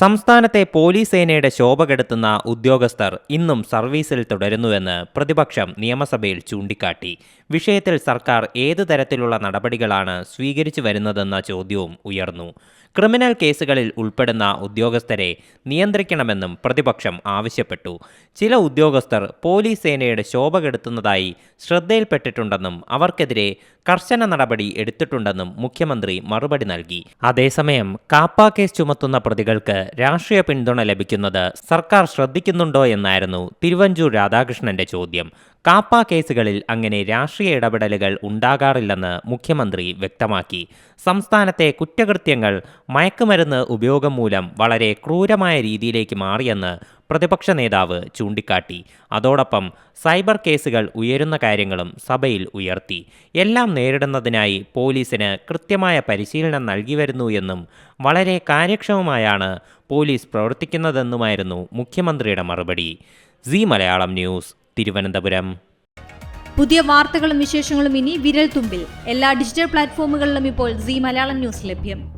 സംസ്ഥാനത്തെ പോലീസ് സേനയുടെ ശോഭ കെടുത്തുന്ന ഉദ്യോഗസ്ഥർ ഇന്നും സർവീസിൽ തുടരുന്നുവെന്ന് പ്രതിപക്ഷം നിയമസഭയിൽ ചൂണ്ടിക്കാട്ടി. വിഷയത്തിൽ സർക്കാർ ഏതു തരത്തിലുള്ള നടപടികളാണ് സ്വീകരിച്ചു വരുന്നതെന്ന ചോദ്യവും ഉയർന്നു. ക്രിമിനൽ കേസുകളിൽ ഉൾപ്പെടുന്ന ഉദ്യോഗസ്ഥരെ നിയന്ത്രിക്കണമെന്നും പ്രതിപക്ഷം ആവശ്യപ്പെട്ടു. ചില ഉദ്യോഗസ്ഥർ പോലീസ് സേനയുടെ ശോഭ കെടുത്തുന്നതായി ശ്രദ്ധയിൽപ്പെട്ടിട്ടുണ്ടെന്നും അവർക്കെതിരെ കർശന നടപടി എടുത്തിട്ടുണ്ടെന്നും മുഖ്യമന്ത്രി മറുപടി നൽകി. അതേസമയം കാപ്പ കേസ് ചുമത്തുന്ന പ്രതികൾക്ക് രാഷ്ട്രീയ പിന്തുണ ലഭിക്കുന്നത് സർക്കാർ ശ്രദ്ധിക്കുന്നുണ്ടോ എന്നായിരുന്നു തിരുവഞ്ചൂർ രാധാകൃഷ്ണന്റെ ചോദ്യം. കാപ്പ കേസുകളിൽ അങ്ങനെ രാഷ്ട്രീയ ഇടപെടലുകൾ ഉണ്ടാകാറില്ലെന്ന് മുഖ്യമന്ത്രി വ്യക്തമാക്കി. സംസ്ഥാനത്തെ കുറ്റകൃത്യങ്ങൾ മയക്കുമരുന്ന് ഉപയോഗം മൂലം വളരെ ക്രൂരമായ രീതിയിലേക്ക് മാറിയെന്ന് പ്രതിപക്ഷ നേതാവ് ചൂണ്ടിക്കാട്ടി. അതോടൊപ്പം സൈബർ കേസുകൾ ഉയരുന്ന കാര്യങ്ങളും സഭയിൽ ഉയർത്തി. എല്ലാം നേരിടുന്നതിനായി പോലീസിന് കൃത്യമായ പരിശീലനം നൽകി വരുന്നു എന്നും വളരെ കാര്യക്ഷമമായാണ് പോലീസ് പ്രവർത്തിക്കുന്നതെന്നുമായിരുന്നു മുഖ്യമന്ത്രിയുടെ മറുപടി. C Malayalam news Thiruvananthapuram. പുതിയ വാർത്തകളും വിശേഷങ്ങളും ഇനി വിരൽ തുമ്പിൽ എല്ലാ ഡിജിറ്റൽ പ്ലാറ്റ്ഫോമുകളിലും ഇപ്പോൾ സി മലയാളം ന്യൂസ് ലഭ്യം.